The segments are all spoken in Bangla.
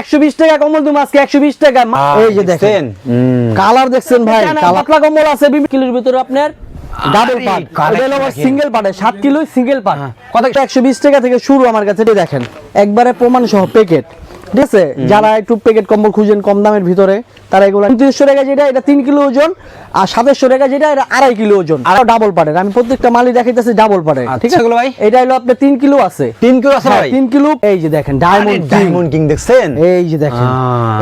একশো বিশ টাকা কম্বল তুমি আজকে একশো বিশ টাকা। এই যে দেখেন কালার দেখছেন ভাই পাতলা কম্বল আছে কিলোর ভিতরে আপনার ডাবল পাট। সিঙ্গেল পাটে সাত কিলো সিঙ্গেল পাট। হ্যাঁ। কত একশো বিশ টাকা থেকে শুরু আমার কাছে দেখেন। একবারে প্রমাণ সহ প্যাকেট ঠিক আছে? যারা একটু প্যাকেট কম্বল খুঁজেন কম দামের ভিতরে তারা এগুলো উনত্রিশশো টাকা যেটা এটা তিন কিলো ওজন আর সাতাশশো টাকা যেটা এটা আড়াই কিলো ওজন। আর ডাবল আমি প্রত্যেকটা মালই দেখাইতেছি ডাবল ঠিক আচ্ছা, আছে? ভাই? এটা হলো আপনার তিন কিলো আছে। তিন কিলো আছে হ্যাঁ, ভাই? তিন কিলো। এই যে দেখেন ডায়মন্ড ডায়মন্ড কিং দেখছেন? এই যে দেখেন।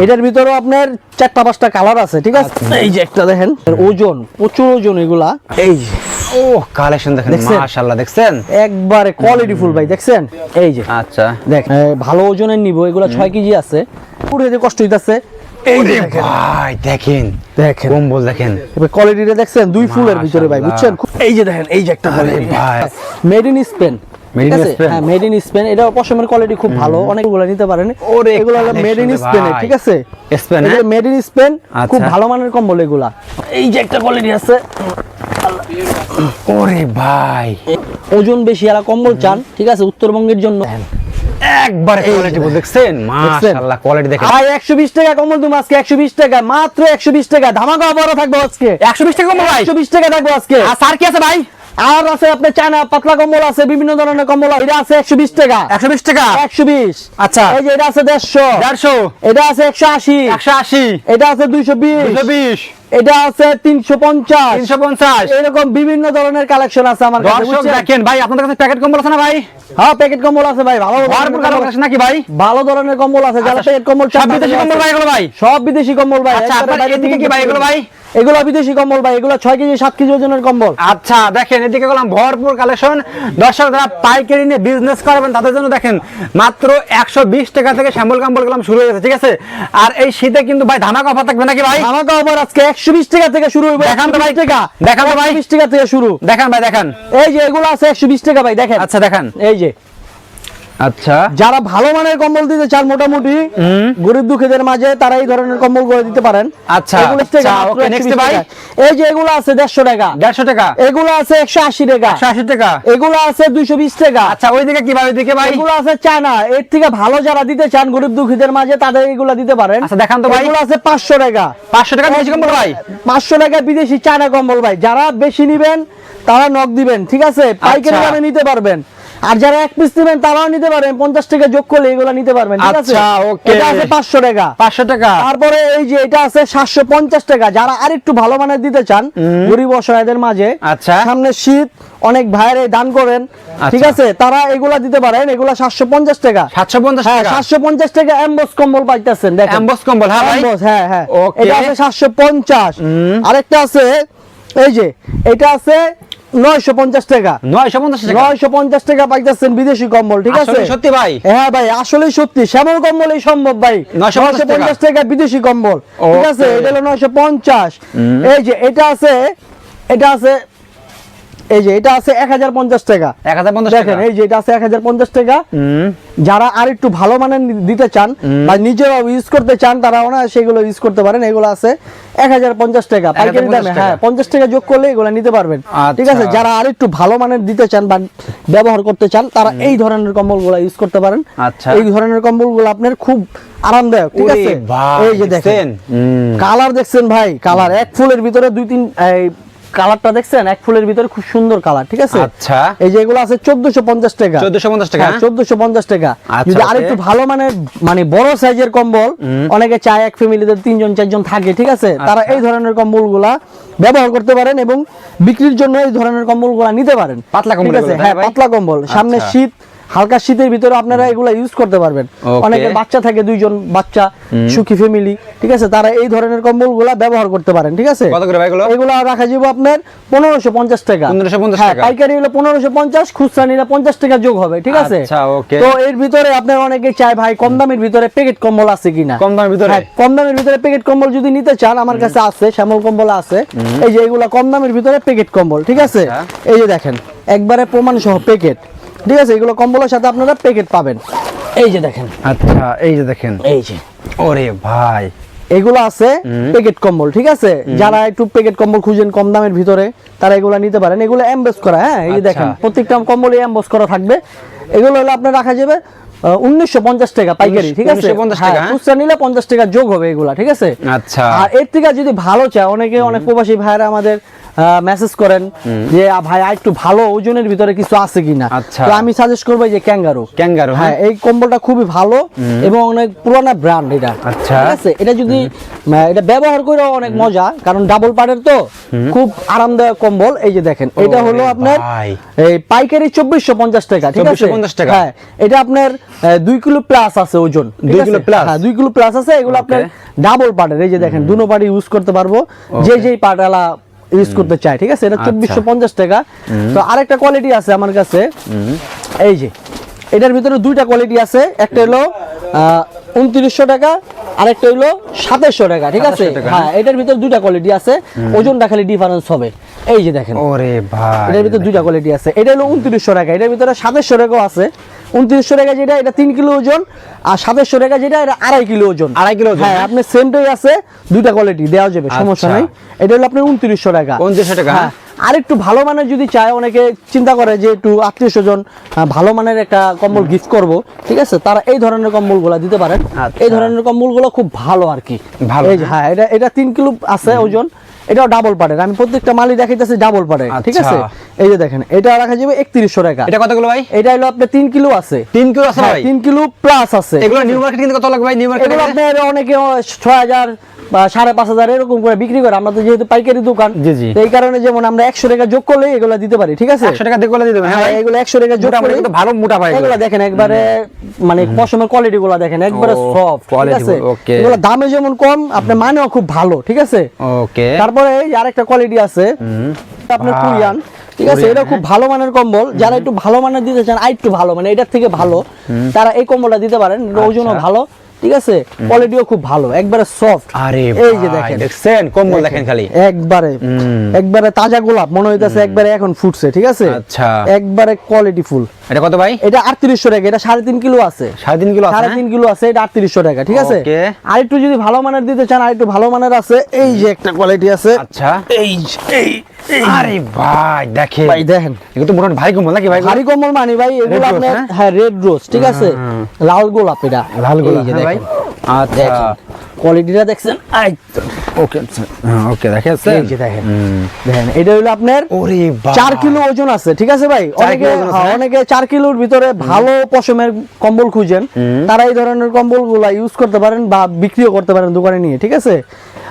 এটার ভিতরেও আপনার চারটা পাঁচটা কালার আছে ঠিক আছে? আচ্ছা। এই যে একটা দেখেন ওজন প্রচুর ওজন এগুলা। এই যে। ও কালেকশন দেখেন মাশাআল্লাহ দেখছেন? একবারে কোয়ালিটি ফুল ভাই দেখছেন? এই যে। আচ্ছা। দেখ ভালো ওজনের নিব এগুলা ছয় কেজি আছে। পুরো যে কষ্ট হইতাছে এই ভাই দেখেন। দেখেন। কম্বল দেখেন। এবার কোয়ালিটিটা দেখছেন দুই ফুলের ভিতরে ভাই বুঝছেন? এই যে দেখেন এই যে একটা ভাই। Made in Spain? হ্যাঁ মেড ইন এটা পশমের কোয়ালিটি খুব ভালো অনেকগুলো নিতে পারেন। ওরে এগুলো হলো মেড ইন স্পেন। ঠিক আছে? হ্যাঁ? মেড ইন স্পেন খুব। ভালো মানের কম্বল এগুলা। এই যে একটা কোয়ালিটি আছে। ওরে ভাই। ওজন বেশি আর কম্বল চান ঠিক আছে উত্তরবঙ্গের জন্য। একবার এই যে দেখছেন? মাশাআল্লাহ কোয়ালিটি দেখেন। ভাই একশো বিশ টাকা কম্বল তুমি আজকে একশো বিশ টাকা মাত্র একশো বিশ টাকা। ধামাকা বড় থাকব আজকে। 120 টাকা কম্বল ভাই? একশো বিশ টাকা থাকব আজকে। আর স্যার কি আছে ভাই? আর আছে আপনার চায়না পাতলা কম্বল আছে বিভিন্ন ধরনের কম্বল আছে। এটা আছে একশো বিশ টাকা। 120 টাকা? একশো বিশ। আচ্ছা। এই যে এটা আছে দেড়শো। 150 এটা আছে একশো আশি। 180 এটা আছে দুইশো বিশ। 220 এটা আছে তিনশো পঞ্চাশ। 350 এরকম বিভিন্ন ধরনের কালেকশন আছে আমার দর্শক দেখেন ভাই আপনাদের কাছে প্যাকেট কম্বল আছে না ভাই? হ্যাঁ প্যাকেট কম্বল আছে ভাই ভালো নাকি ভাই? ভালো ধরনের কম্বল আছে যারা আচ্ছা, প্যাকেট কম্বল সব বিদেশি কম্বল ভাই এগুলো ভাই? সব বিদেশি কম্বল ভাই আচ্ছা এদিকে কি ভাই এগুলো ভাই? এগুলো বিদেশি কম্বল ভাই এগুলো ছয় কেজি সাত কেজি ওজনের কম্বল। আচ্ছা দেখেন এদিকে গেলাম ভরপুর কালেকশন দর্শক যারা পাইকারি নিয়ে বিজনেস করবেন তাদের জন্য দেখেন মাত্র একশো বিশ টাকা থেকে শ্যাম্বল কাম্বল গেলাম শুরু হয়ে গেছে ঠিক আছে? আর এই শীতে কিন্তু ভাই ধামাকা অফার থাকবে নাকি ভাই? আমাকে আবার আজকে একশো বিশ টাকা থেকে শুরু হবে দেখান তো ভাই। টাকা। দেখান তো ভাই। বিশ টাকা থেকে শুরু। দেখান ভাই দেখান। এই যে এগুলো আছে একশো বিশ টাকা ভাই দেখেন। আচ্ছা দেখান। এই যে আচ্ছা। যারা ভালো মানের কম্বল দিতে চান মোটামুটি গরিব দুঃখীদের মাঝে তারা এই ধরনের কম্বল করে দিতে পারেন। আচ্ছা, আচ্ছা, মাত্র okay, 120 next ভাই। টাকা। এই যে এগুলো আছে দেড়শো টাকা। দেড়শো টাকা। এগুলো আছে একশো আশি টাকা। আশি টাকা। এগুলো আছে দুইশো বিশ টাকা। আচ্ছা ওইদিকে কি ভাই ওইদিকে ভাই? এগুলো আছে এর থেকে ভালো যারা দিতে চান গরিব দুঃখীদের মাঝে তাদের এগুলো দিতে পারেন। আচ্ছা, দেখান তো ভাই। এগুলো আছে পাঁচশো টাকা। পাঁচশো টাকা বেশি কম্বল ভাই? পাঁচশো টাকা বিদেশি চায়না কম্বল ভাই। যারা বেশি নিবেন তারা নক দিবেন ঠিক আছে? পাইকারি আচ্ছা। দামে নিতে পারবেন। আর যারা এক পিস নিবেন তারাও নিতে পারবেন। পঞ্চাশ টাকা যোগ করলে এগুলো নিতে পারবেন ঠিক আছে? আচ্ছা, এটা আছে পাঁচশো টাকা। পাঁচশো টাকা। তারপরে এই যে এটা আছে সাতশো পঞ্চাশ টাকা। যারা আরেকটু ভালো মানের দিতে চান গরিব অসহায়দের মাঝে আচ্ছা। সামনে শীত অনেক ভাইরে দান করেন ঠিক আচ্ছা। আছে? তারা এগুলা দিতে পারেন এগুলা সাতশো পঞ্চাশ টাকা। সাতশো পঞ্চাশ হ্যাঁ টাকা? সাতশো পঞ্চাশ টাকা এমবস কম্বল পাইতেছেন দেখেন। অ্যাম্বস কম্বল হ্যাঁ হ্যাঁ হ্যাঁ। এটা আছে সাতশো পঞ্চাশ। আরেকটা আছে এই যে এটা আছে নয়শো পঞ্চাশ টাকা। নয়শো পঞ্চাশ টাকা? নয়শো পঞ্চাশ টাকা পাইতেছেন বিদেশি কম্বল ঠিক আছে? সত্যি ভাই। হ্যাঁ ভাই আসলেই সত্যি। শ্যামল কম্বলই সম্ভব ভাই। 950 নয়শো পঞ্চাশ টাকা বিদেশি কম্বল ঠিক আছে? এটা হলো নয়শো পঞ্চাশ। এই যে এটা আছে এটা আছে এই যে এটা আছে এক হাজার পঞ্চাশ টাকা। এক হাজার পঞ্চাশ দেখেন এই যে এটা আছে এক হাজার পঞ্চাশ টাকা। যারা আর একটু ভালো মানের দিতে চান বা ইউজ করতে চান তারা না সেগুলো ইউজ করতে পারেন। এগুলো আছে এক হাজার পঞ্চাশ টাকা পাইকারি দামে। হ্যাঁ পঞ্চাশ টাকা যোগ করলে এগুলো নিতে পারবেন। ঠিক আছে আচ্ছা। যারা আর একটু ভালো মানের দিতে চান বা ব্যবহার করতে চান তারা এই ধরনের কম্বল কম্বলগুলো ইউজ করতে পারেন। আচ্ছা। এই ধরনের কম্বল কম্বলগুলো আপনার খুব আরামদায়ক ঠিক আছে? এই যে দেখেন। কালার দেখছেন ভাই কালার এক ফুলের ভিতরে দুই তিন কালারটা দেখছেন? এক ফুলের ভিতরে খুব সুন্দর কালার ঠিক আছে? আচ্ছা। এই যে এগুলো আছে চোদ্দশো পঞ্চাশ টাকা। 1450 টাকা, হ্যাঁ? চোদ্দশো পঞ্চাশ টাকা। আচ্ছা, যদি. আরেকটু ভালো মানের মানে বড় সাইজের কম্বল অনেকে চায় এক ফ্যামিলিতে তিনজন চারজন থাকে ঠিক আছে? তারা আচ্ছা। এই ধরনের কম্বলগুলা ব্যবহার করতে পারেন এবং বিক্রির জন্য এই ধরনের কম্বলগুলা নিতে পারেন। পাতলা কম্বল হ্যাঁ পাতলা কম্বল। সামনে আচ্ছা। শীত হালকা শীতের ভিতরে আপনারা এগুলা ইউজ করতে পারবেন। অনেকের বাচ্চা থাকে দুইজন বাচ্চা সুখী ফ্যামিলি ঠিক আছে? তারা এই ধরনের কম্বলগুলা ব্যবহার করতে পারেন ঠিক আছে? এগুলো? রাখা যাবে আপনার পনেরোশো পঞ্চাশ টাকা। 1550 হ্যাঁ, পাইকারি হলো পনেরোশো পঞ্চাশ খুচরা নিলে পঞ্চাশ টাকা যোগ হবে ঠিক আছে? আচ্ছা, তো এর ভিতরে আপনার অনেকে চায় ভাই কম দামের ভিতরে প্যাকেট কম্বল আছে কিনা? কম দামের ভিতরে? হ্যাঁ, কম দামের ভিতরে প্যাকেট কম্বল যদি নিতে চান আমার কাছে আছে শ্যামল কম্বল আছে। এই যে এগুলা কম দামের ভিতরে প্যাকেট কম্বল ঠিক আছে? আচ্ছা। এই যে দেখেন একবারে প্রমাণ সহ প্যাকেট ঠিক আছে এগুলো কম্বলের সাথে আপনারা প্যাকেট পাবেন। এই যে দেখেন। আচ্ছা এই যে দেখেন। এই যে। ওরে ভাই। এগুলো আছে প্যাকেট কম্বল ঠিক আছে? যারা একটু প্যাকেট কম্বল খুঁজেন কম দামের ভিতরে তারা এগুলো নিতে পারেন। এগুলো এমবেস করা হ্যাঁ? এই আচ্ছা। দেখেন প্রত্যেকটা কম্বলে এমবস করা থাকবে। এগুলো হলো আপনার রাখা যাবে উনিশশো পঞ্চাশ টাকা পাইকারি ঠিক আছে? 1950 টাকা, হ্যাঁ, হ্যাঁ? খুচরা নিলে পঞ্চাশ টাকা যোগ হবে এগুলা ঠিক আছে? আচ্ছা। আর এর থেকে যদি ভালো চায় অনেকে অনেক প্রবাসী ভাইরা আমাদের মেসেজ করেন যে ভাই আর একটু ভালো ওজনের ভিতরে কিছু আছে কিনা? আচ্ছা। তো আমি সাজেস্ট করব যে ক্যাঙ্গারু ক্যাঙ্গারু হ্যাঁ। এই কম্বলটা খুবই ভালো এবং অনেক পুরানা ব্র্যান্ড এটা। আচ্ছা। ঠিক আছে? এটা যদি এটা ব্যবহার করে অনেক মজা কারণ ডাবল পাড়ের তো খুব আরামদায়ক কম্বল। এই যে দেখেন এটা হলো আপনার এই পাইকারি চব্বিশশো পঞ্চাশ টাকা ঠিক আছে? 2450 টাকা। হ্যাঁ এটা আপনার দুই কিলো প্লাস আছে ওজন দুই কিলো প্লাস হ্যাঁ দুই কিলো প্লাস আছে এগুলো আপনার ডাবল পার্টের এই যে দেখেন দুনো পার্টি ইউজ করতে পারব। যে যেই পার্টালা ইউজ করতে চায় ঠিক আছে? এটা আচ্ছা। চব্বিশশো পঞ্চাশ টাকা। তো আরেকটা কোয়ালিটি আছে আমার কাছে। এই যে এটার ভিতরে দুইটা কোয়ালিটি আছে। একটা হলো উনত্রিশশো টাকা আরেকটা হলো সাতাশশো টাকা ঠিক আছে? হ্যাঁ এটার ভিতরে দুইটা কোয়ালিটি আছে। ওজনটা খালি ডিফারেন্স হবে। এই যে দেখেন। ওরে ভাই এটার ভিতরে দুইটা কোয়ালিটি আছে। এটা হলো উনত্রিশশো টাকা এটার ভিতরে সাতাশশো টাকাও আছে। উনত্রিশশো টাকা যেটা এটা তিন কিলো ওজন। আর সাতাশশো টাকা যেটা এটা আড়াই কিলো ওজন। আড়াই কিলো হ্যাঁ হ্যাঁ? আপনার সেমটাই আছে দুইটা কোয়ালিটি দেওয়া যাবে সমস্যা আচ্ছা। নাই। এটা হলো আপনার উনত্রিশশো টাকা। 2900 টাকা, হ্যাঁ আর একটু ভালো মানের যদি চায় অনেকে চিন্তা করে যে একটু আত্মীয় স্বজন ভালো মানের একটা কম্বল গিফট করব ঠিক আছে? তারা এই ধরনের কম্বলগুলো দিতে পারেন। আচ্ছা। এই ধরনের কম্বলগুলো খুব ভালো আর কি। ভালো, হ্যাঁ? এটা এটা তিন কিলো আছে ওজন। এটাও ডাবল পাড়ের আমি প্রত্যেকটা মালই দেখাইতেছি ডাবল পারে ঠিক আচ্ছা। আছে? এই যে দেখেন এটা রাখা যাবে একত্রিশশো টাকা। এটা কতগুলো ভাই? এটা হলো আপনার তিন কিলো আছে। তিন কিলো আছে হ্যাঁ, তিন কিলো প্লাস আছে। এগুলো নিউ মার্কেট কিন্তু কত লাগবে ভাই? নিউ মার্কেট আপনার অনেকে ছয় হাজার বা সাড়ে পাঁচ হাজার এরকম করে বিক্রি করে আমরা তো যেহেতু পাইকারি দোকান এই কারণে যেমন আমরা একশো টাকা যোগ করলে এগুলো দিতে পারি ঠিক আছে? একশো টাকা দিয়ে করে দিয়ে দেবেন হ্যাঁ হ্যাঁ এগুলো একশো টাকা যোগ করলে ভালো মোটা ভাই এগুলো দেখেন একবারে মানে পশমের কোয়ালিটি গুলো দেখেন একবারে সফট ঠিক আছে? এগুলো দামে যেমন কম আপনার মানেও খুব ভালো ঠিক আছে? ওকে তারপরে আরেকটা কোয়ালিটি আছে আপনার কুরিয়ান ঠিক আছে? এটা খুব ভালো মানের কম্বল যারা একটু ভালো মানের দিতে চান আর একটু ভালো মানে এটার থেকে ভালো তারা এই কম্বলটা দিতে পারেন ওজনও আচ্ছা। ভালো। ঠিক আছে? কোয়ালিটিও খুব ভালো একবারে সফট আরে এই যে দেখেন। দেখছেন? কম্বল দেখেন খালি। একবারে একবারে তাজা গোলাপ মনে হইতাছে একবারে এখন ফুটছে ঠিক আছে? আচ্ছা। একবারে কোয়ালিটি ফুল এটা কত ভাই? এটা আটত্রিশশো টাকা এটা সাড়ে তিন কিলো আছে। সাড়ে তিন কিলো আছে সাড়ে হ্যাঁ? কিলো আছে এটা আটত্রিশশো টাকা ঠিক আছে? আর একটু যদি ভালো মানের দিতে চান আর একটু ভালো মানের আছে এই যে একটা কোয়ালিটি আছে। আচ্ছা। এই এই আরে ভাই দেখেন। ভাই দেখেন। এগুলো তো মোটামুটি ভারী কম্বল নাকি ভাই ভারী কম্বল মানি ভাই এগুলো আপনার হ্যাঁ? হ্যাঁ রেড রোজ ঠিক আছে? লাল গোলাপ এটা। লাল গোলাপ হ্যাঁ ভাই। আচ্ছা। কোয়ালিটিটা দেখছেন? ওকে ওকে দেখেন এই যে দেখেন। দেখেন। এটা হলো আপনার ওরে বাবা। চার কিলো ওজন আছে ঠিক আছে ভাই? অনেকে হ্যাঁ, হ্যাঁ? অনেকে চার কিলোর ভিতরে ভালো পশমের কম্বল খুঁজেন। তারা এই ধরনের কম্বলগুলা ইউজ করতে পারেন বা বিক্রিও করতে পারেন দোকানে নিয়ে ঠিক আছে?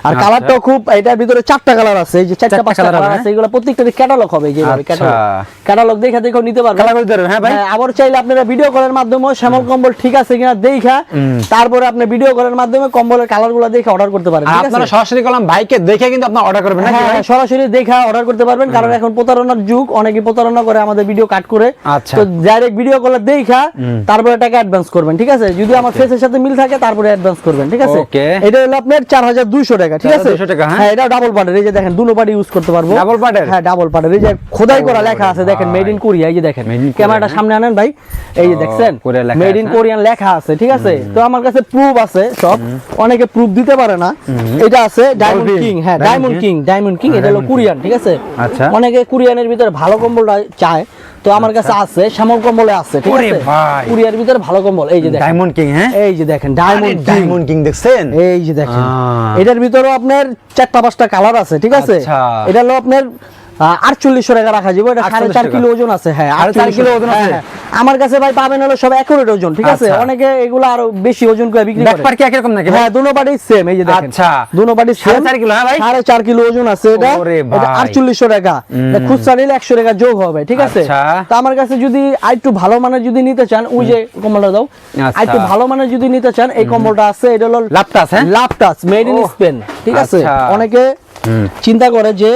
আর আচ্ছা। কালারটাও খুব এটার ভিতরে চারটা কালার আছে এই যে চারটা পাঁচটা কালার আছে এগুলো প্রত্যেকটা ক্যাটালগ হবে এই যে আচ্ছা। ক্যাটালগ ক্যাটালগ দেখে দেখে নিতে পারবেন। কালার করে দেবেন হ্যাঁ ভাই? হ্যাঁ, আবার চাইলে আপনারা ভিডিও কলের মাধ্যমে শ্যামল কম্বল ঠিক আছে কিনা দেখা তারপরে আপনি ভিডিও কলের মাধ্যমে কম্বলের কালারগুলো দেখে অর্ডার করতে পারেন ঠিক আছে? আপনারা সরাসরি কলম ভাইকে দেখে কিন্তু আপনারা অর্ডার করবেন হ্যাঁ, হ্যাঁ, সরাসরি দেখা অর্ডার করতে পারবেন কারণ এখন প্রতারণার যুগ অনেকে প্রতারণা করে আমাদের ভিডিও কাট করে। আচ্ছা। তো ডাইরেক্ট ভিডিও কলে দেখা তারপরে টাকা অ্যাডভান্স করবেন ঠিক আছে? যদি আমার ফেসের সাথে মিল থাকে তারপরে অ্যাডভান্স করবেন ঠিক আছে. এটা হলো আপনার চার হাজার দুইশো টাকা ঠিক আছে? টাকা, হ্যাঁ? হ্যাঁ এটা ডাবল পার্টের এই যে দেখেন দুটো পার্টি ইউজ করতে পারব। Double part-এর? হ্যাঁ ডাবল পার্টের এই যে খোদাই করা লেখা আছে দেখেন মেড ইন কোরিয়া এই যে দেখেন। Made in Korea, ক্যামেরাটা? সামনে আনেন ভাই এই যে দেখছেন? মেড ইন কোরিয়ান লেখা আছে ঠিক আছে? তো আমার কাছে প্রুফ আছে সব। অনেকে প্রুফ দিতে পারে না। এটা আছে ডায়মন্ড কিং হ্যাঁ ডায়মন্ড কিং ডায়মন্ড কিং এটা হলো কোরিয়ান ঠিক আছে? আচ্ছা। অনেকে কোরিয়ানের ভিতরে ভালো কম্বলটা চায় তো আমার কাছে আছে শ্যামল কম্বল আছে ঠিক আছে? কুরিয়ার ভিতরে ভালো কম্বল এই যে দেখেন। ডায়মন্ড কিং হ্যাঁ? এই যে দেখেন ডায়মন্ড ডায়মন্ড কিং দেখছেন? এই যে দেখেন। এটার ভিতরেও আপনার চারটা পাঁচটা কালার আছে ঠিক আছে? আচ্ছা। এটা হলো আপনার আটচল্লিশশো টাকা রাখা যাবে এটা সাড়ে চার কিলো ওজন আছে হ্যাঁ সাড়ে চার কিলো ওজন আছে? আমার কাছে ভাই পাবেন হলো সব একুরেট ওজন ঠিক আছে আচ্ছা। অনেকে এগুলো আরও বেশি ওজন করে বিক্রি করে ব্যাকপার কি একই রকম নাকি হ্যাঁ দুনো বাড়ি সেম এই যে দেখেন আচ্ছা। দুনো বাড়ি সেম চার কিলো, হ্যাঁ ভাই? সাড়ে চার কিলো ওজন আছে এটা ওরে ভাই। আটচল্লিশশো টাকা এটা খুচরা নিলে একশো টাকা যোগ হবে ঠিক আছে আচ্ছা। তো আমার কাছে যদি আরেকটু ভালো মানের যদি নিতে চান ওই যে কম্বলটা দাও আচ্ছা। আরেকটু ভালো মানের যদি নিতে চান এই কম্বলটা আছে এটা হলো লাপটাস, হ্যাঁ? লাপটাস মেড ইন স্পেন ঠিক আছে আচ্ছা। অনেকে চিন্তা করে যে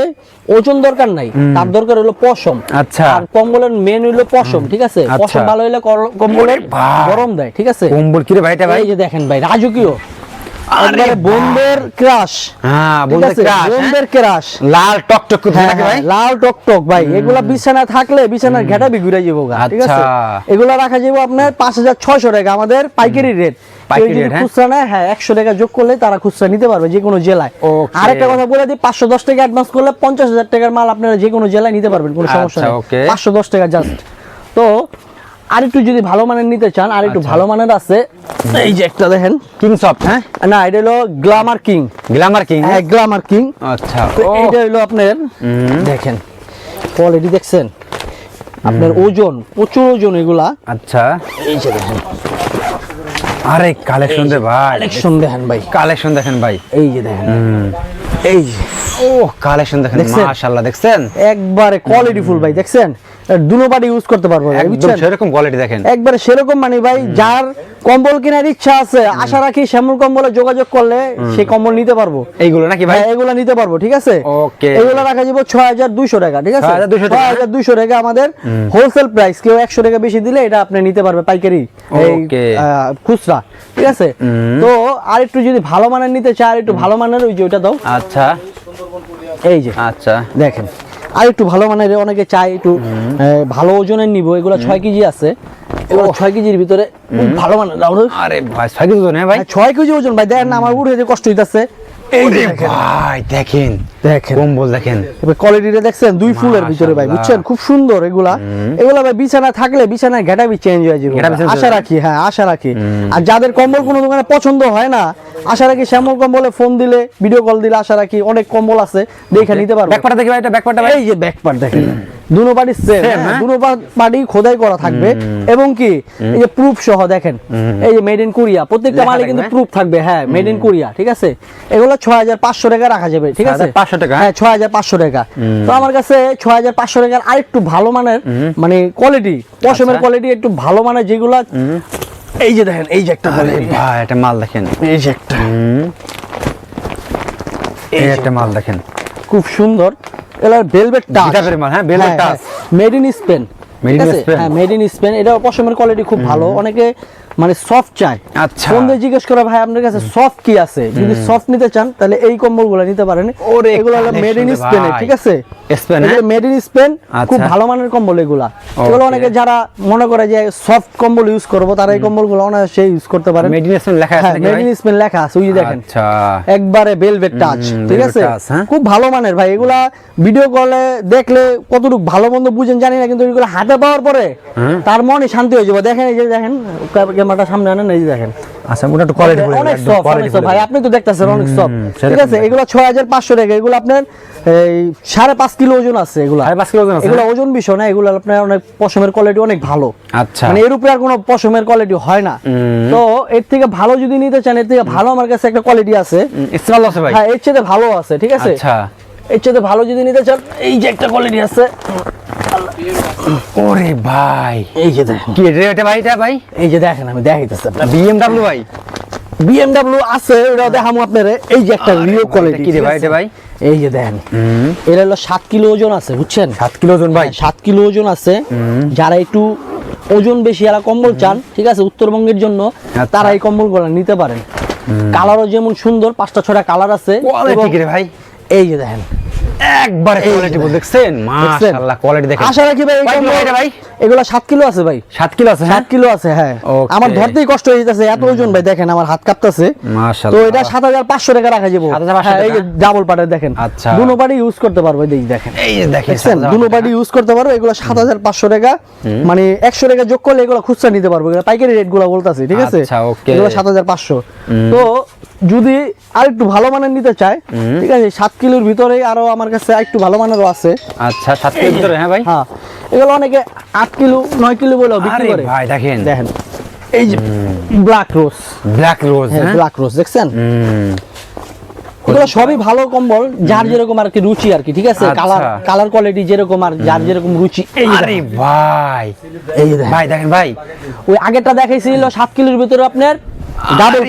ওজন দরকার নাই তার দরকার হলো পশম। আচ্ছা। আর কম্বলের মেন হলো পশম ঠিক আছে? আচ্ছা। পশম ভালো হলে কর- কম্বলের গরম দেয় ঠিক আছে? কম্বল কি রে ভাই এটা ভাই? এই যে দেখেন ভাই রাজকীয়। আরে ক্রাশ হ্যাঁ ক্রাশ হ্যাঁ? ক্রাশ লাল টক টক করে হ্যাঁ, ভাই। লাল টক টক ভাই এগুলা বিছানা থাকলে বিছানার যাব ঠিক আছে? আচ্ছা। এগুলা রাখা যাব আপনার পাঁচ হাজার ছয়শো টাকা আমাদের পাইকারি রেট হ্যাঁ? খুচরা হ্যাঁ একশো টাকা যোগ করলে তারা খুচরা নিতে পারবে যে কোনো জেলায়। আরেকটা কথা বলে দিই পাঁচশো দশ টাকা অ্যাডভান্স করলে পঞ্চাশ হাজার টাকার মাল আপনারা যে কোনো জেলায় নিতে পারবেন কোনো সমস্যা আচ্ছা, নেই পাঁচশো দশ টাকা জাস্ট তো আর একটু যদি ভালো মানের নিতে চান আর একটু আচ্ছা। ভালো মানের আছে এই যে একটা দেখেন। কিং সফট হ্যাঁ? না এটা হলো গ্লামার কিং গ্ল্যামার কিং হ্যাঁ? গ্লামার কিং আচ্ছা হলো আপনার দেখেন কোয়ালিটি দেখছেন? আপনার ওজন প্রচুর ওজন এগুলা। আচ্ছা। এই যে দেখেন। আরে কালেকশন দে ভাই। কালেকশন দেখেন ভাই। কালেকশন দেখেন ভাই। এই যে দেখেন। এই যে। ও কালেকশন দেখেন দেখছেন? মাশাআল্লাহ দেখছেন? একবারে কোয়ালিটিফুল ভাই দেখছেন? দুনো বাড়ি ইউজ করতে পারব একদম সেরকম কোয়ালিটি দেখেন। একবারে সেরকম মানে ভাই যার কম্বল কেনার ইচ্ছা আছে আশা রাখি শ্যামল কম্বলে যোগাযোগ করলে সেই কম্বল নিতে পারব। এইগুলো নাকি ভাই? হ্যাঁ এগুলা নিতে পারব ঠিক আছে? Okay. এগুলো রাখা যাব ছয় হাজার দুইশো টাকা ঠিক আছে? 6,200 টাকা। আমাদের হোলসেল প্রাইস কেউ একশো টাকা বেশি দিলে এটা আপনি নিতে পারবে পাইকারি. আহ, খুচরা ঠিক আছে? তো আর একটু যদি ভালো মানের নিতে চায় আর একটু ভালো মানের ওই যে ওইটা দাও। আচ্ছা। এই যে আচ্ছা। দেখেন। আর একটু ভালো মানের অনেকে চায় একটু ভালো ওজনের নিব। এগুলো ছয় কেজি আছে। এগুলো ছয় কেজির ভিতরে ভালো মানের। আরে ভাই ছয় কেজি ওজন ভাই? হ্যাঁ, ছয় কেজি ওজন ভাই। দেখেন না আমার উঠে কষ্ট হইতাছে। এই যে ওরে দেখেন। ভাই দেখেন। দেখেন। কম্বল দেখেন। কোয়ালিটিটা দেখছেন? দুই ফুলের ভিতরে ভাই বুঝছেন? খুব সুন্দর এগুলা। এগুলা ভাই বিছানা থাকলে বিছানায় ঘেটাবি চেঞ্জ হয়ে যাবে। আশা রাখি হ্যাঁ আশা রাখি। আর যাদের কম্বল কোনো দোকানে পছন্দ হয় না আশা রাখি শ্যামল কম্বলে ফোন দিলে ভিডিও কল দিলে আশা রাখি অনেক কম্বল আছে দেখে নিতে পারব। ব্যাকপাটা দেখি ভাই এটা ব্যাকপাটা ভাই। এই যে ব্যাকপাট দেখেন। দুনো পার্টি সেম হ্যাঁ? দুনো পার্টি খোদাই করা থাকবে। এবং কি এই যে প্রুফ সহ দেখেন এই যে মেড ইন কোরিয়া প্রত্যেকটা মালে কিন্তু হ্যাঁ? প্রুফ থাকবে হ্যাঁ মেড ইন কোরিয়া ঠিক আছে? এগুলো ছয় হাজার পাঁচশো টাকা রাখা যাবে ঠিক আছে? 6,500 টাকা? হ্যাঁ ছয় হাজার পাঁচশো টাকা। তো আমার কাছে ছয় হাজার পাঁচশো টাকার আরেকটু ভালো মানের মানে কোয়ালিটি পশমের আচ্ছা। কোয়ালিটি একটু ভালো মানের যেগুলা এই যে দেখেন এই যে একটা ভাই এটা মাল দেখেন। এই যে একটা। এই একটা মাল দেখেন। খুব সুন্দর। এগুলো ভেলভেট টাচ হ্যাঁ, velvet touch made in Spain made in Spain হ্যাঁ মেড ইন স্পেন এটা পশমের কোয়ালিটি খুব ভালো। অনেকে মানে সফট চায় আচ্ছা। ফোন দিয়ে জিজ্ঞেস করে ভাই আপনার কাছে সফট কি আছে? যদি সফট নিতে চান তাহলে এই কম্বলগুলো নিতে পারেন। ওরে এগুলো হলো মেড ইন স্পেনে ঠিক আছে? Spain, হ্যাঁ? মেড ইন স্পেন খুব আচ্ছা। ভালো মানের কম্বল এগুলা। এগুলো অনেকে যারা মনে করে যে সফট কম্বল ইউজ করব তারা এই কম্বলগুলো অনায়াসে ইউজ করতে পারেন। মেডিনেশন লেখা আছে মেড ভাই? ইন স্পেন লেখা আছে ওই দেখেন। আচ্ছা। একবারে বেলভেট টাচ ঠিক আছে? হ্যাঁ? খুব ভালো মানের ভাই। এগুলা ভিডিও কলে দেখলে কতটুকু ভালো মন্দ বুঝেন জানি না কিন্তু এগুলো হাতে পাওয়ার পরে তার মনে শান্তি হয়ে যাবে। দেখেন এই যে দেখেন সামনে আনেন এই দেখেন। আচ্ছা ওটা একটু কোয়ালিটি অনেক সফট অনেক। ভাই আপনি তো দেখতেছেন অনেক সফট ঠিক আছে? এগুলো ছয় হাজার পাঁচশো টাকা এগুলো আপনার এই সাড়ে পাঁচ কিলো ওজন আছে এগুলো। সাড়ে পাঁচ কিলো ওজন আছে, এগুলো? ওজন বিষয় না এগুলো আপনার অনেক পশমের কোয়ালিটি অনেক ভালো। আচ্ছা। মানে এর উপরে আর কোনো পশমের কোয়ালিটি হয় না। তো এর থেকে ভালো যদি নিতে চান এর থেকে ভালো আমার কাছে একটা কোয়ালিটি আছে। স্মেল আছে ভাই? হ্যাঁ এর চেয়ে ভালো আছে ঠিক আছে? আচ্ছা। এর চেয়ে ভালো যদি নিতে চান এই যে একটা কোয়ালিটি আছে। ওরে ভাই। এই যে দেখেন। কি এটা ভাই এটা ভাই? এই যে দেখেন আমি দেখাইতেছি। বিএমডব্লিউ ভাই। বিএমডব্লিউ আছে ওটা দেখামু আপনারে। এই যে একটা রিও কোয়ালিটি কি রে ভাই এটা ভাই? এই যে দেখেন হলো সাত কিলো ওজন আছে বুঝছেন? সাত কিলো ওজন ভাই। সাত কিলো ওজন আছে। যারা একটু ওজন বেশি যারা কম্বল চান ঠিক আছে উত্তরবঙ্গের জন্য আচ্ছা। তারা এই কম্বলগুলো নিতে পারেন। কালারও যেমন সুন্দর পাঁচটা ছটা কালার আছে। ভাই? এই যে দেখেন একবারে কোয়ালিটি বল দেখছেন? মাশাআল্লাহ কোয়ালিটি দেখেন। আশা রাখি ভাই ভাই, কম্বল- ভাই, এটা ভাই? এগুলো সাত কিলো আছে ভাই। 7 কিলো আছে হ্যাঁ? সাত কিলো আছে হ্যাঁ। আমার ধরতেই কষ্ট হয়ে যাচ্ছে এত ওজন ভাই দেখেন আমার হাত কাঁপতেছে। তো এটা সাত হাজার পাঁচশো টাকা রাখা যাব। 7,500 হ্যাঁ, এই ডাবল পাটের দেখেন। আচ্ছা। দুনো পাটি ইউজ করতে পারব এই দেখেন। এই যে দেখেন দুনো পাটি ইউজ করতে পারব এগুলো সাত হাজার পাঁচশো টাকা। মানে একশো টাকা যোগ করলে এগুলো খুচরা নিতে পারব এগুলো পাইকারি রেটগুলো বলতেছি ঠিক আছে? আচ্ছা, okay. এগুলো সাত হাজার পাঁচশো। তো যদি আর একটু ভালো মানের নিতে চায় ঠিক আছে সাত কিলোর ভিতরে আরও আমার কাছে একটু ভালো মানেরও আছে। আচ্ছা 7 কিলো ভিতরে হ্যাঁ ভাই? হ্যাঁ এগুলো অনেকে আট কিলো নয় কিলো বলেও বিক্রি করে। ভাই দেখেন। দেখেন এই যে ব্ল্যাক রোজ ব্ল্যাক রোজ হ্যাঁ ব্ল্যাক রোজ দেখছেন? এগুলো সবই ভালো কম্বল যার যেরকম আর কি রুচি আর কি ঠিক আছে। কালার কালার কোয়ালিটি যেরকম আর যার যেরকম রুচি এই আরে ভাই। এই ভাই দেখেন ভাই। ওই আগেরটা দেখাইছিল সাত কিলোর ভিতরে আপনার ডাবল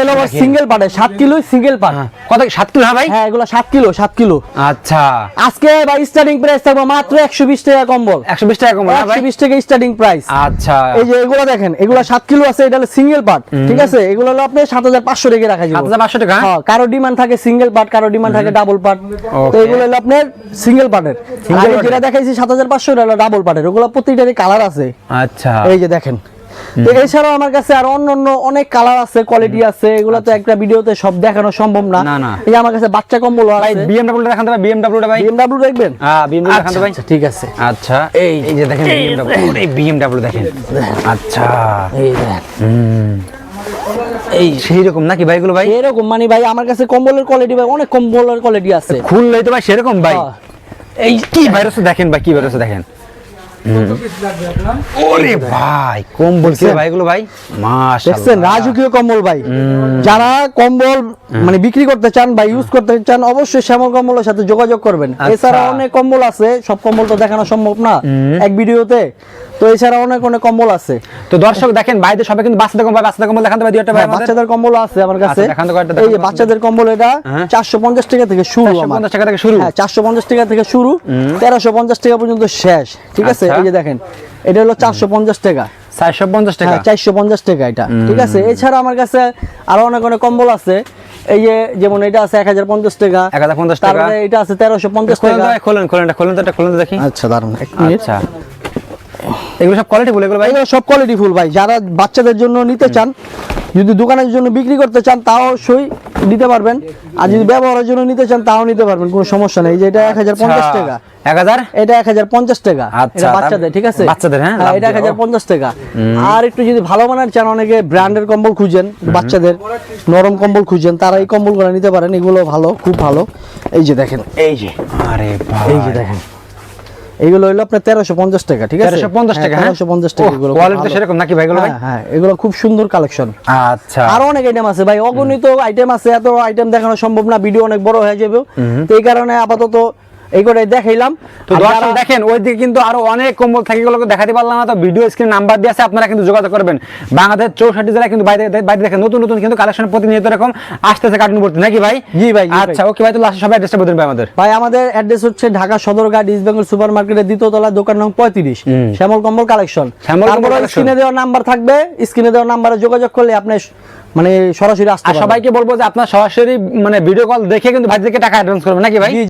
হলো দেখেন। সিঙ্গেল পার্টে সাত কিলো সিঙ্গেল পার্ট কত 7 কিলো হ্যাঁ ভাই? হ্যাঁ এগুলো সাত কিলো সাত কিলো। আচ্ছা। আজকে বা স্টার্টিং প্রাইস থাকবে মাত্র একশো বিশ টাকা কম্বল। 120 টাকা কম না ভাই? একশো বিশ টাকা স্টার্টিং প্রাইস আচ্ছা। এই যে এগুলো দেখেন এগুলো সাত কিলো আছে এটা হলো সিঙ্গেল পার্ট ঠিক আছে? এগুলো হলো হাজার পাঁচশো টাকা রাখা যাবে। 7500 টাকা? হ্যাঁ কারও ডিমান্ড থাকে সিঙ্গেল পার্ট কারও ডিমান্ড থাকে ডাবল পার্ট তো এগুলো হলো আপনার সিঙ্গেল পার্টের Single যেটা দেখাইছি সাত হাজার পাঁচশো এটা হলো ডাবল পার্টের ওগুলো প্রত্যেকটারই কালার আছে। আচ্ছা। এই যে দেখেন এছাড়াও আমার কাছে আর অন্য অন্য অনেক কালার আছে কোয়ালিটি আছে এগুলো তো একটা ভিডিওতে সব দেখানো সম্ভব না। এই আমার কাছে বাচ্চা কম্বল ভাই আছে। বিএমডব্লিউ দেখান তো ভাই বিএমডব্লিউটা ভাই। বিএমডব্লিউ দেখবেন? হ্যাঁ বিএমডব্লিউ দেখান ভাই। আচ্ছা, ঠিক আছে। আচ্ছা এই এই যে দেখেন বিএমডব্লিউ এই বিএমডব্লিউ দেখেন। আচ্ছা। এই দেখ হুম। এই। সেই রকম নাকি ভাইগুলো ভাই? এরকম মানে ভাই আমার কাছে কম্বলের কোয়ালিটি ভাই অনেক কম্বলের কোয়ালিটি আছে। খুললেই তো ভাই সেরকম ভাই। এই কি ভাইরাস দেখেন ভাই কি ভাইরাস দেখেন। ওরে ভাই কম্বল কি ভাইগুলো ভাই? দেখছেন রাজকীয় কম্বল ভাই। যারা কম্বল মানে বিক্রি করতে চান বা ইউজ করতে চান অবশ্যই শ্যামল কম্বলের সাথে যোগাযোগ করবেন। আচ্ছা। এছাড়া অনেক কম্বল আছে সব কম্বল তো দেখানো সম্ভব না। এক ভিডিওতে তো এছাড়া অনেক অনেক কম্বল আছে। তো দর্শক দেখেন ভাইদের সবাই কিন্তু বাচ্চাদের কম্বল বাচ্চাদের কম্বল দেখান ভাই হ্যাঁ, বাচ্চাদের কম্বল আছে আমার কাছে। আচ্ছা, এই যে বাচ্চাদের কম্বল এটা হ্যাঁ। চারশো পঞ্চাশ টাকা থেকে শুরু 450 টাকা থেকে শুরু। হ্যাঁ চারশো পঞ্চাশ টাকা থেকে শুরু। তেরোশো পঞ্চাশ টাকা পর্যন্ত শেষ। ঠিক আছে? আচ্ছা। এই যে দেখেন এটা হলো চারশো পঞ্চাশ টাকা। চারশো পঞ্চাশ টাকা। হ্যাঁ টাকা এটা। ঠিক আছে? এছাড়া আমার কাছে আরও অনেক অনেক কম্বল আছে। এই যে যেমন এটা আছে এক হাজার পঞ্চাশ টাকা। 1050 টাকা। তারপরে এটা আছে তেরোশো পঞ্চাশ খোলেন টাকা। খোলেন খোলেন খোলেন তো এটা খোলেন তো দেখি। আচ্ছা মিনিট। আচ্ছা। এগুলো সব কোয়ালিটি বলে এগুলো ভাই? এগুলো সব কোয়ালিটি ফুল ভাই। যারা বাচ্চাদের জন্য নিতে চান যদি দোকানের জন্য বিক্রি করতে চান তাও অবশ্যই নিতে পারবেন। আর যদি ব্যবহারের জন্য নিতে চান তাও নিতে পারবেন কোনো সমস্যা নেই। যে এটা এক হাজার পঞ্চাশ টাকা। এক হাজার? এটা এক হাজার পঞ্চাশ টাকা। আচ্ছা, এটা বাচ্চাদের ঠিক আছে? বাচ্চাদের, হ্যাঁ, এটা লাভ এক হাজার পঞ্চাশ টাকা। আর একটু যদি ভালো মানের চান অনেকে ব্র্যান্ডের কম্বল খুঁজেন বাচ্চাদের নরম কম্বল খুঁজেন তারা এই কম্বলগুলো নিতে পারেন এগুলো ভালো খুব ভালো। এই যে দেখেন। এই যে আরে এই যে দেখেন। এইগুলো হলো আপনার তেরোশো পঞ্চাশ টাকা ঠিক আছে? 1350 টাকা, হ্যাঁ? তেরোশো পঞ্চাশ টাকা ওহ, এগুলো খুব quality তো ভালো। সেরকম নাকি ভাই এগুলো হ্যাঁ, হ্যাঁ এগুলো খুব সুন্দর কালেকশন আচ্ছা। আরও অনেক আইটেম আছে ভাই অগণিত আইটেম আছে এত আইটেম দেখানো সম্ভব না ভিডিও অনেক বড় হয়ে যাবে। তো এই কারণে আপাতত এই করে দেখাইলাম। তো দর্শক দেখেন ওইদিকে কিন্তু আরও অনেক কম্বল থাকে এগুলোকে দেখাতে পারলাম না তো ভিডিও স্ক্রিন নাম্বার দিয়ে আছে আপনারা কিন্তু যোগাযোগ করবেন। বাংলাদেশ চৌষট্টি জেলায় কিন্তু বাইরে বাইরে দেখেন নতুন নতুন কিন্তু কালেকশন প্রতিনিয়ত এরকম আসতেছে কার্টুন ভর্তি নাকি ভাই? জি ভাই, আচ্ছা ওকে ভাই তো লাস্টে সবাই অ্যাড্রেসটা আমাদের। ভাই আমাদের অ্যাড্রেস হচ্ছে Dhaka Sadarghat east Bengal super মার্কেটের দ্বিতীয় তলা দোকান নং পঁয়ত্রিশ শ্যামল কম্বল কালেকশন শ্যামল কম্বল স্ক্রিনে দেওয়া নাম্বার থাকবে স্ক্রিনে দেওয়া নাম্বারে যোগাযোগ করলে আপনি মানে সরাসরি আসতে সবাইকে বলব যে আপনার সরাসরি মানে ভিডিও কল দেখে কিন্তু ভাইদেরকে টাকা অ্যাডভান্স করবেন। নাকি ভাই?